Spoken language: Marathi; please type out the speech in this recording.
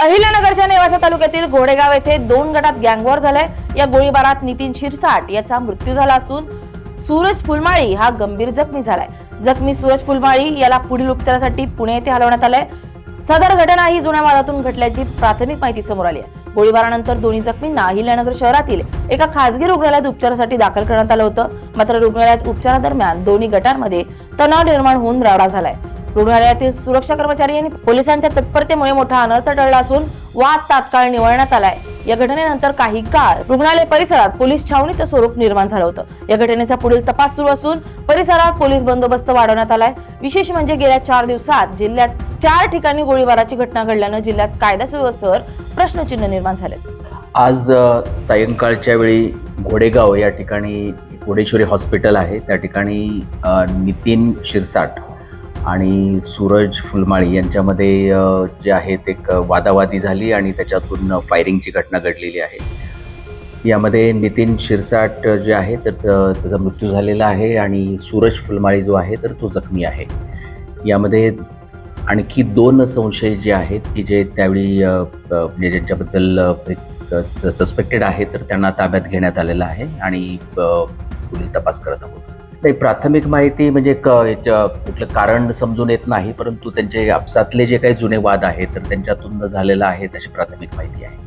अहिल्यानगरच्या नेवासा तालुक्यातील घोडेगाव येथे दोन गटात गँगवॉर झालाय. या गोळीबारात नितीन शिरसाट याचा मृत्यू झाला असून सूरज फुलमाळी हा गंभीर जखमी झालाय. जखमी सूरज फुलमाळी याला पुढील उपचारासाठी पुणे येथे हलवण्यात आलंय. सदर घटना ही जुन्या वादातून घडल्याची प्राथमिक माहिती समोर आली आहे. गोळीबारानंतर दोन्ही जखमींना अहिल्यानगर शहरातील एका खासगी रुग्णालयात उपचारासाठी दाखल करण्यात आलं होतं. मात्र रुग्णालयात उपचारादरम्यान दोन्ही गटांमध्ये तणाव निर्माण होऊन राडा झालाय. रुग्णालयातील सुरक्षा कर्मचारी आणि पोलिसांच्या तत्परतेमुळे मोठा अनर्थ टळला असून वाद तात्काळ निवळण्यात आलाय. या घटनेनंतर काही काळ रुग्णालय परिसरात पोलीस छावणीचं स्वरूप निर्माण झालं होतं. या घटनेचा पुढील तपास सुरू असून परिसरात पोलीस बंदोबस्त वाढवण्यात आलाय. विशेष म्हणजे गेल्या चार दिवसात जिल्ह्यात चार ठिकाणी गोळीबाराची घटना घडल्यानं जिल्ह्यात कायदा सुव्यवस्थेवर प्रश्नचिन्ह निर्माण झाले. आज सायंकाळच्या वेळी घोडेगाव या ठिकाणी घोडेश्वरी हॉस्पिटल आहे. त्या ठिकाणी नितीन शिरसाट आणि सूरज फुलमाळी यांच्यामध्ये जे आहेत एक वादावादी झाली आणि त्याच्यातून फायरिंगची घटना घडलेली आहे. यामध्ये नितीन शिरसाट जे आहे तर त- त्याचा मृत्यू झालेला आहे आणि सूरज फुलमाळी जो आहे तर तो जखमी आहे. यामध्ये आणखी दोन संशय जे आहेत की जे त्यावेळी म्हणजे ज्यांच्याबद्दल सस्पेक्टेड आहे तर त्यांना ताब्यात घेण्यात आलेलं आहे आणि पुढील तपास करत आहोत. नाही प्राथमिक माहिती म्हणजे क याच्या कुठलं कारण समजून येत नाही परंतु त्यांचे आपसातले जे काही जुने वाद आहेत तर त्यांच्यातून झालेलं आहे तशी प्राथमिक माहिती आहे.